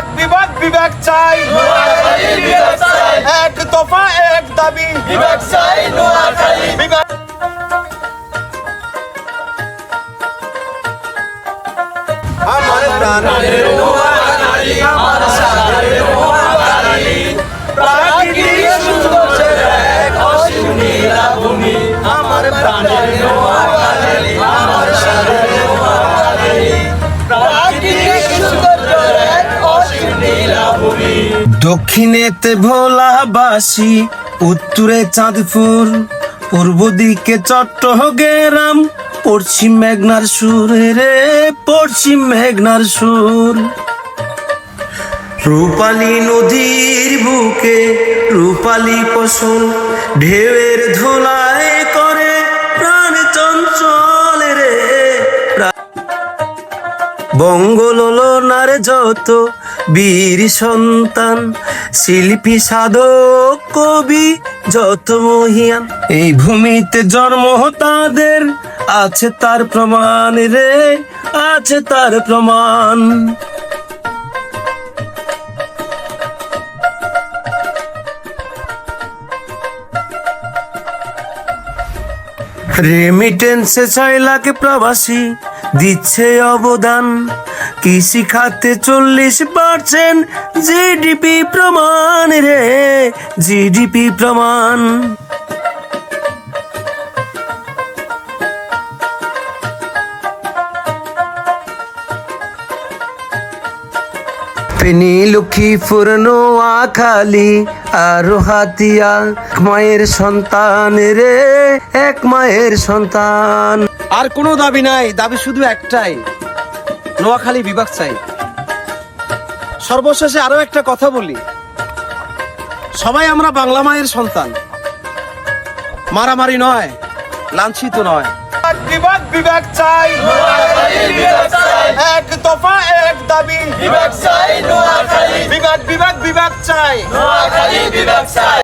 বিভাগ বিভাগ বিভাগ চাই। এক দফা এক দাবি। বিভাগ আমার প্রাণের প্রাকৃতিক সৌন্দর্যের এক অসীম নীলাভূমি। আমার প্রাণের আমার দক্ষিণেতে ভোলাবাসী, উত্তরে চাঁদপুর পূর্ব দিকে চট্টগ্রাম, পশ্চিম মেঘনার সুর রে, পশ্চিম মেঘনার সুর। রূপালী নদীর বুকে রূপালী ফসল ঢেউয়ের ধুলায় করে, প্রাণ চঞ্চল রে। বঙ্গলনার যত বীর সন্তান, শিল্পী, সাধক, কবি, যত মহিয়ান। এই ভূমিতে জন্ম তাদের, আছে তার প্রমাণ রে, আছে তার প্রমাণ। রেমিটেন্সে ছয় লাখ প্রবাসী দিচ্ছে অবদান। কৃষি খাতে চল্লিশ পার্সেন্ট জিডিপি প্রমাণ রে জিডিপি প্রমাণ। ফেনী, লক্ষ্মীপুর, নোয়াখালী আর হাতিয়া এক মায়ের সন্তান রে এক মায়ের সন্তান। আর কোনো দাবি নাই দাবি শুধু একটাই নোয়াখালী বিভাগ চাই। সর্বশেষে আরও একটা কথা বলি। সবাই আমরা বাংলা মায়ের সন্তান। মারামারি নয় লাঞ্ছিত নয়। বিভাগ বিভাগ চাই। দাবি নোয়াখালী বিভাগ বিভাগ চাই